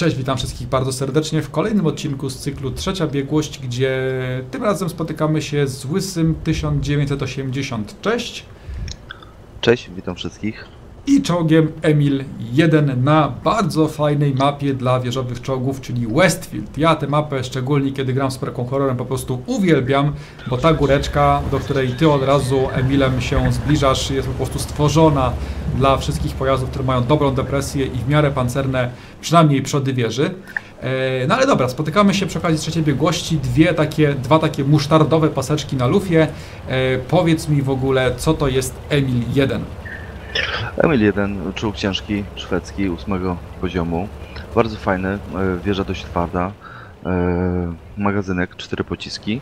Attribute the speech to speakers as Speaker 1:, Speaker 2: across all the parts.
Speaker 1: Cześć, witam wszystkich bardzo serdecznie w kolejnym odcinku z cyklu Trzecia Biegłość, gdzie tym razem spotykamy się z Łysym 1980. Cześć!
Speaker 2: Cześć, witam wszystkich.
Speaker 1: I czołgiem Emil 1 na bardzo fajnej mapie dla wieżowych czołgów, czyli Westfield. Ja tę mapę, szczególnie kiedy gram z Preconquerorem, po prostu uwielbiam, bo ta góreczka, do której ty od razu Emilem się zbliżasz, jest po prostu stworzona dla wszystkich pojazdów, które mają dobrą depresję i w miarę pancerne, przynajmniej przody wieży. E, No ale dobra, spotykamy się przy okazji trzeciej biegłości, dwie takie, dwa takie musztardowe paseczki na lufie. E, Powiedz mi w ogóle, co to jest Emil 1?
Speaker 2: Emil 1, czołg ciężki, szwedzki, ósmego poziomu. Bardzo fajny, e, wieża dość twarda. Magazynek, cztery pociski.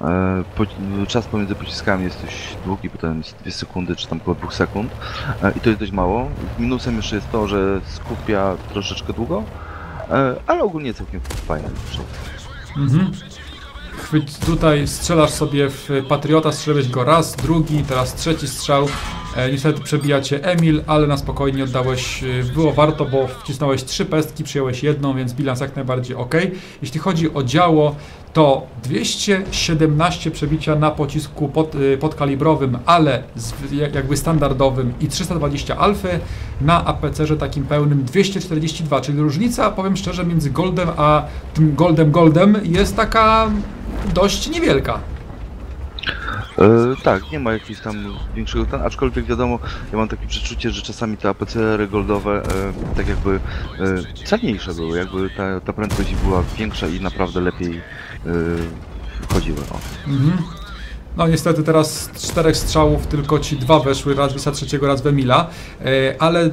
Speaker 2: E, po, czas pomiędzy pociskami jest dość długi, potem jest 2 sekundy, czy tam około 2 sekund. E, I to jest dość mało. Minusem jeszcze jest to, że skupia troszeczkę długo, e, ale ogólnie całkiem czołg.
Speaker 1: Mhm. Chwyć, tutaj strzelasz sobie w Patriota, strzeliłeś go raz, drugi, teraz trzeci strzał. E, niestety przebija cię Emil, ale na spokojnie oddałeś, e, było warto, bo wcisnąłeś trzy pestki, przyjąłeś jedną, więc bilans jak najbardziej ok. Jeśli chodzi o działo, to 217 przebicia na pocisku pod, e, podkalibrowym, ale z, jak- jakby standardowym i 320 alfy, na APC-że takim pełnym 242, czyli różnica, powiem szczerze, między Goldem a tym Goldem Goldem jest taka dość niewielka.
Speaker 2: E, tak, nie ma jakichś tam większego ten, aczkolwiek wiadomo, ja mam takie przeczucie, że czasami te APCR-y goldowe e, tak jakby e, cenniejsze były, jakby ta, ta prędkość była większa i naprawdę lepiej e, chodziły. O.
Speaker 1: Mhm. No niestety teraz z czterech strzałów tylko ci dwa weszły, raz Wisa trzeciego, raz w Emila, E, ale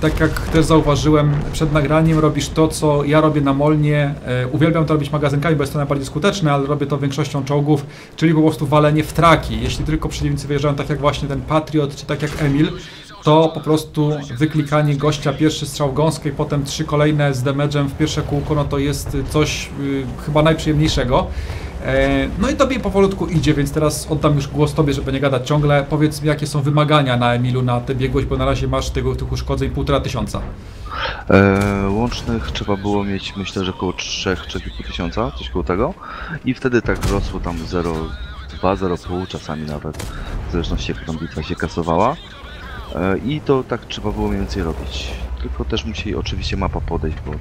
Speaker 1: tak jak też zauważyłem przed nagraniem robisz to, co ja robię na Molnie, E, uwielbiam to robić magazynkami, bo jest to najbardziej skuteczne, ale robię to większością czołgów, czyli po prostu walenie w traki. Jeśli tylko przeciwnicy wyjeżdżają tak jak właśnie ten Patriot, czy tak jak Emil, to po prostu wyklikanie gościa, pierwszy strzał gąskę i potem trzy kolejne z damage'em w pierwsze kółko, no to jest coś y, chyba najprzyjemniejszego. E, No i tobie powolutku idzie, więc teraz oddam już głos tobie, żeby nie gadać ciągle. Powiedz mi, jakie są wymagania na Emilu na tę biegłość, bo na razie masz tego, tych uszkodzeń półtora tysiąca.
Speaker 2: E, łącznych trzeba było mieć myślę, że około 3-3,5 tysiąca, coś koło tego i wtedy tak rosło tam 0,2, 0,5 czasami nawet, w zależności jak tam bitwa się kasowała. E, I to tak trzeba było mniej więcej robić. Tylko też musi oczywiście mapa podejść, bo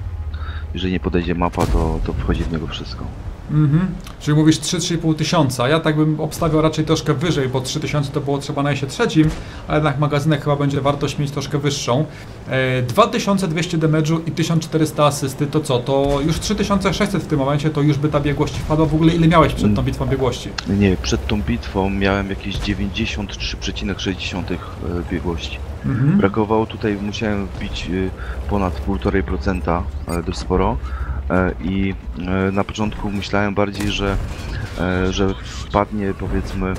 Speaker 2: jeżeli nie podejdzie mapa, to, to wchodzi w niego wszystko.
Speaker 1: Mhm. Czyli mówisz 3-3,5 tysiąca. Ja tak bym obstawiał raczej troszkę wyżej, bo 3000 to było trzeba na się trzecim, ale jednak magazynek chyba będzie wartość mieć troszkę wyższą. E, 2200 damage'u i 1400 asysty, to co? To już 3600 w tym momencie, to już by ta biegłość wpadła. W ogóle ile miałeś przed tą bitwą biegłości?
Speaker 2: Nie, przed tą bitwą miałem jakieś 93,6 e, biegłości.
Speaker 1: Mhm.
Speaker 2: Brakowało tutaj, musiałem wbić y, ponad 1,5%, e, dość sporo. E, I e, na początku myślałem bardziej, że, e, że wpadnie powiedzmy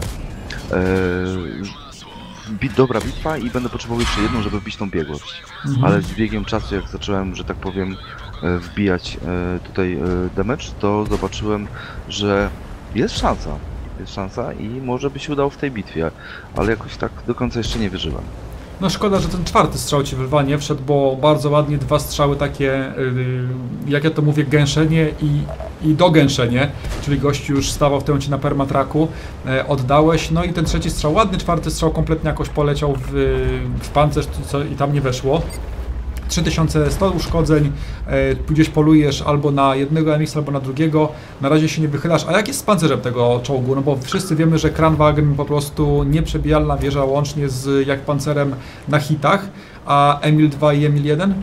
Speaker 2: bit, dobra bitwa i będę potrzebował jeszcze jedną, żeby wbić tą biegłość.
Speaker 1: Mhm.
Speaker 2: Ale z biegiem czasu, jak zacząłem, że tak powiem, wbijać tutaj damage, to zobaczyłem, że jest szansa. Jest szansa i może by się udało w tej bitwie, ale jakoś tak do końca jeszcze nie wierzyłem.
Speaker 1: No szkoda, że ten czwarty strzał ci w lwa nie wszedł, bo bardzo ładnie dwa strzały takie, yy, jak ja to mówię, gęszenie i, i dogęszenie, czyli gościu już stawał w momencie na permatraku, e, oddałeś, no i ten trzeci strzał, ładny czwarty strzał kompletnie jakoś poleciał w, w pancerz i tam nie weszło. 3100 uszkodzeń, e, gdzieś polujesz albo na jednego emistra, albo na drugiego, na razie się nie wychylasz. A jak jest z pancerzem tego czołgu? No bo wszyscy wiemy, że Kranwagen po prostu nieprzebijalna wieża łącznie z jak pancerem na hitach, a Emil 2 i Emil 1?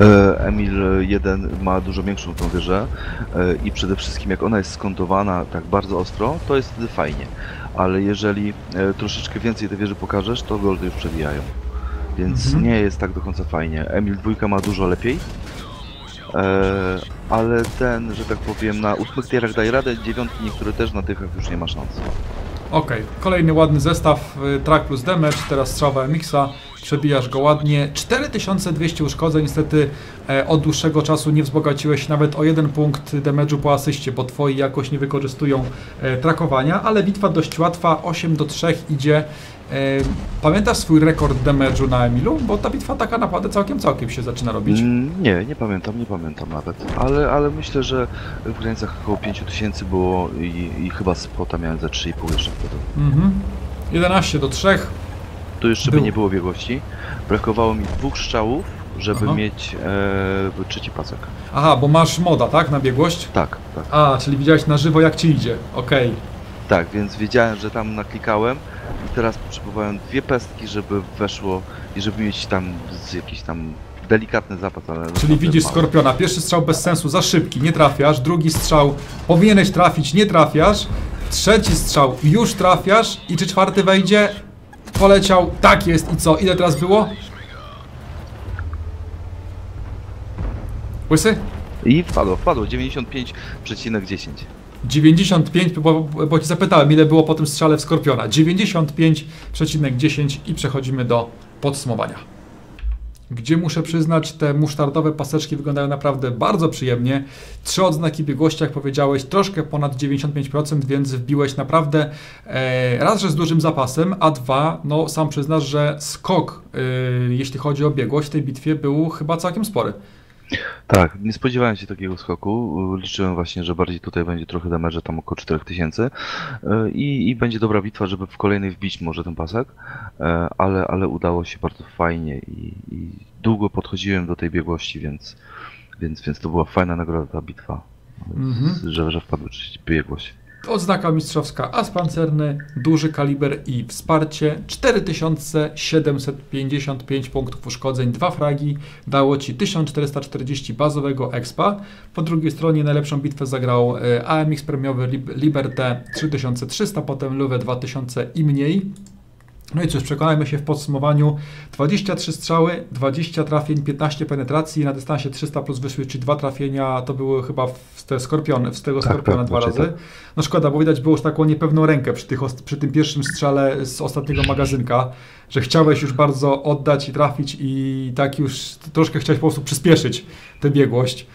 Speaker 2: E, Emil 1 ma dużo większą tą wieżę e, i przede wszystkim jak ona jest skontowana tak bardzo ostro, to jest wtedy fajnie. Ale jeżeli troszeczkę więcej tej wieży pokażesz, to goldy już przebijają. Więc
Speaker 1: Mhm.
Speaker 2: nie jest tak do końca fajnie. Emil 2 ma dużo lepiej. E, ale ten, że tak powiem, na ósmych tierach daje radę, dziewiątki niektóre też na tych już nie ma szans.
Speaker 1: Okej, kolejny ładny zestaw, y, track plus damage, teraz strzała MX-a, przebijasz go ładnie. 4200 uszkodzeń, niestety e, od dłuższego czasu nie wzbogaciłeś nawet o jeden punkt damage'u po asyście, bo twoi jakoś nie wykorzystują e, trakowania, ale bitwa dość łatwa, 8 do 3 idzie. E, pamiętasz swój rekord damage'u na Emilu? Bo ta bitwa taka naprawdę całkiem, całkiem się zaczyna robić.
Speaker 2: Mm, Nie, nie pamiętam, nie pamiętam nawet. Ale, ale myślę, że w granicach około 5000 było i, i chyba spota miałem za 3,5 jeszcze wtedy.
Speaker 1: Mhm. 11 do 3.
Speaker 2: Tu jeszcze
Speaker 1: Był.
Speaker 2: by nie było biegłości. Brakowało mi dwóch strzałów, żeby
Speaker 1: Aha.
Speaker 2: mieć e, trzeci pasek.
Speaker 1: Aha, bo masz moda, tak? Na biegłość?
Speaker 2: Tak, tak.
Speaker 1: A, czyli widziałeś na żywo jak ci idzie. Okej.
Speaker 2: Tak, więc wiedziałem, że tam naklikałem i teraz potrzebowałem dwie pestki, żeby weszło i żeby mieć tam z jakiś tam delikatny zapas, ale...
Speaker 1: Czyli
Speaker 2: naprawdę
Speaker 1: widzisz
Speaker 2: mały.
Speaker 1: skorpiona. Pierwszy strzał bez sensu, za szybki, nie trafiasz. Drugi strzał powinieneś trafić, nie trafiasz. Trzeci strzał już trafiasz. I czy czwarty wejdzie? Poleciał. Tak jest. I co? Ile teraz było? Łysy?
Speaker 2: I wpadło, wpadło, 95,10.
Speaker 1: 95, bo, bo ci zapytałem, ile było po tym strzale w Skorpiona. 95,10 i przechodzimy do podsumowania. Gdzie muszę przyznać, te musztardowe paseczki wyglądają naprawdę bardzo przyjemnie. Trzy odznaki biegłości, jak powiedziałeś, troszkę ponad 95%, więc wbiłeś naprawdę e, raz, że z dużym zapasem, a dwa, no sam przyznasz, że skok, e, jeśli chodzi o biegłość w tej bitwie, był chyba całkiem spory.
Speaker 2: Tak, nie spodziewałem się takiego skoku. Liczyłem właśnie, że bardziej tutaj będzie trochę damage'a, tam około 4000 Yy, i, i będzie dobra bitwa, żeby w kolejnej wbić może ten pasek, Yy, ale, ale udało się bardzo fajnie i, i długo podchodziłem do tej biegłości, więc, więc, więc to była fajna nagroda ta bitwa,
Speaker 1: Mhm.
Speaker 2: że, że wpadły trzeci biegłość.
Speaker 1: Odznaka mistrzowska as pancerny, duży kaliber i wsparcie. 4755 punktów uszkodzeń, dwa fragi, dało Ci 1440 bazowego expa. Po drugiej stronie najlepszą bitwę zagrał e, AMX premiowy Lib- Liberté 3300, potem Luwe 2000 i mniej. No i cóż, przekonajmy się w podsumowaniu. 23 strzały, 20 trafień, 15 penetracji, na dystansie 300 plus wyszły Ci dwa trafienia, to były chyba w te skorpiony, z tego
Speaker 2: Tak,
Speaker 1: skorpiona
Speaker 2: tak,
Speaker 1: dwa razy. No szkoda, bo widać było już taką niepewną rękę przy, tych, przy tym pierwszym strzale z ostatniego magazynka, że chciałeś już bardzo oddać i trafić i tak już troszkę chciałeś po prostu przyspieszyć tę biegłość.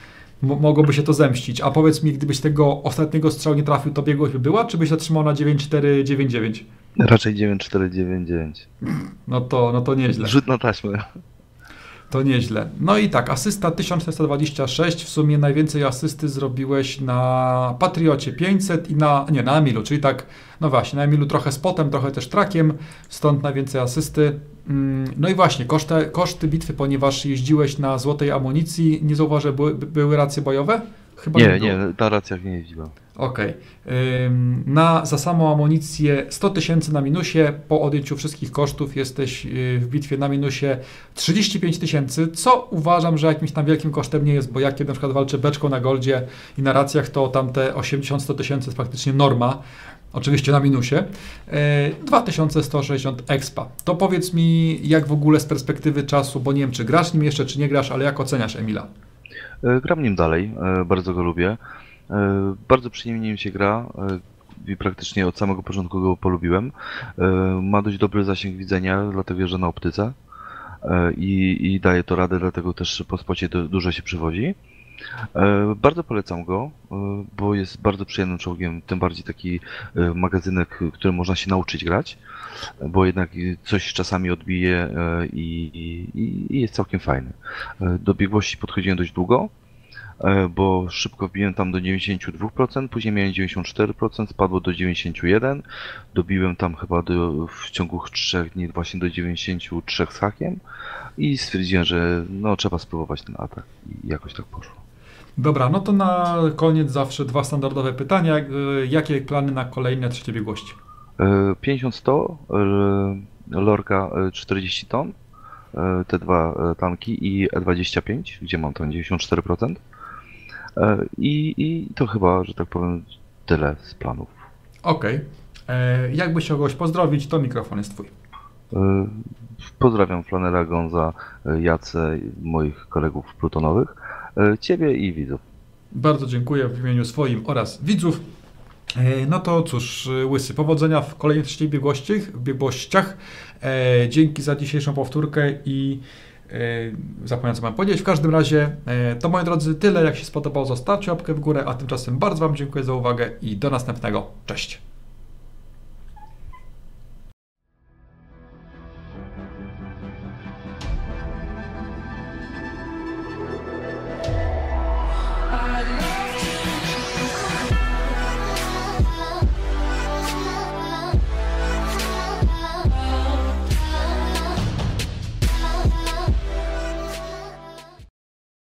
Speaker 1: Mo- mogłoby się to zemścić. A powiedz mi, gdybyś tego ostatniego strzału nie trafił, to biegłość by była, czy byś zatrzymał na 9-4-9-9?
Speaker 2: Raczej 9499.
Speaker 1: No to, no to nieźle.
Speaker 2: Rzut na taśmę.
Speaker 1: To nieźle. No i tak, asysta 1426, w sumie najwięcej asysty zrobiłeś na Patriocie 500 i na, nie, na Emilu, czyli tak, no właśnie, na Emilu trochę spotem, trochę też trakiem, stąd najwięcej asysty. Mm, No i właśnie, koszty, koszty bitwy, ponieważ jeździłeś na złotej amunicji, nie zauważę, były, były racje bojowe? Chyba
Speaker 2: Nie,
Speaker 1: było.
Speaker 2: nie, na racjach nie jeździłem.
Speaker 1: Okej. Ym, Na za samą amunicję 100 tysięcy na minusie. Po odjęciu wszystkich kosztów jesteś yy, w bitwie na minusie 35 tysięcy, co uważam, że jakimś tam wielkim kosztem nie jest, bo jak kiedy na przykład walczę beczką na goldzie i na racjach, to tam te 80-100 tysięcy jest faktycznie norma. Oczywiście na minusie. Yy, 2160 expa. To powiedz mi, jak w ogóle z perspektywy czasu, bo nie wiem, czy grasz nim jeszcze, czy nie grasz, ale jak oceniasz Emila?
Speaker 2: Gram nim dalej, e, bardzo go lubię. E, Bardzo przyjemnie mi się gra e, i praktycznie od samego początku go polubiłem. E, Ma dość dobry zasięg widzenia, dlatego że na optyce i, i daje to radę, dlatego też po spocie du- dużo się przywozi. Bardzo polecam go, bo jest bardzo przyjemnym czołgiem, tym bardziej taki magazynek, który można się nauczyć grać, bo jednak coś czasami odbije i, i, i jest całkiem fajny. Do biegłości podchodziłem dość długo, bo szybko wbiłem tam do 92%, później miałem 94%, spadło do 91%, dobiłem tam chyba do, w ciągu 3 dni właśnie do 93 z hakiem i stwierdziłem, że no trzeba spróbować ten atak i jakoś tak poszło.
Speaker 1: Dobra, no to na koniec zawsze dwa standardowe pytania. Y, Jakie plany na kolejne trzecie biegłości?
Speaker 2: E, 50-100, e, Lorka e, 40 ton, e, te dwa e, tanki i E25, gdzie mam tam 94%. E, I, I to chyba, że tak powiem, tyle z planów.
Speaker 1: Okej. E, Jakbyś chciał kogoś pozdrowić, to mikrofon jest twój.
Speaker 2: E, Pozdrawiam Flanera Gonza, e, Jacę, moich kolegów plutonowych, ciebie i widzów.
Speaker 1: Bardzo dziękuję w imieniu swoim oraz widzów. No to cóż, Łysy, powodzenia w kolejnych biegłościach. E, dzięki za dzisiejszą powtórkę i zapomniałem co mam powiedzieć. W każdym razie e, to moi drodzy tyle. Jak się spodobało, zostawcie łapkę w górę, a tymczasem bardzo Wam dziękuję za uwagę i do następnego. Cześć!